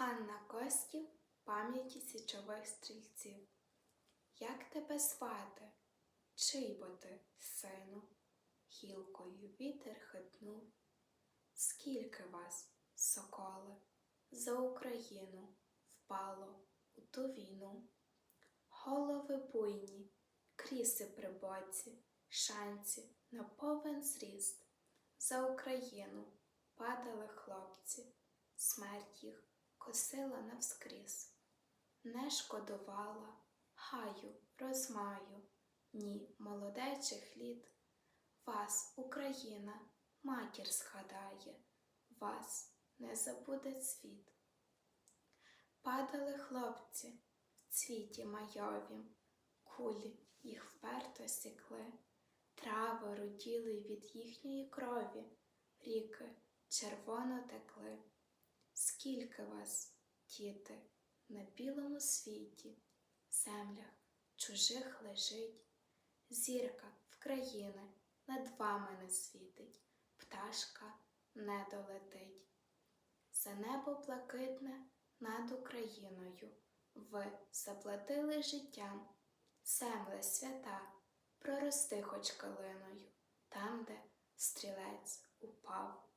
Ганна Костів пам'яті січових стрільців. Як тебе звати? Чий бо ти, сину? Гілкою вітер хитнув. Скільки вас, соколи, за Україну впало у ту війну? Голови буйні, кріси при боці, шанці на повен зріст. За Україну падали хлопці, смерть їх косила навскрізь. Не шкодувала, гаю, розмаю, ні молодечих літ. Вас, Україна, матір згадає, вас не забуде світ. Падали хлопці в цвіті майовім, кулі їх вперто сікли, трави руділи від їхньої крові, ріки червоно текли. Скільки вас, діти, на білому світі, землях чужих лежить, зірка в країни над вами не світить, пташка не долетить. За небо блакитне над Україною ви заплатили життям, земле свята, прорости хоч калиною, там, де стрілець упав.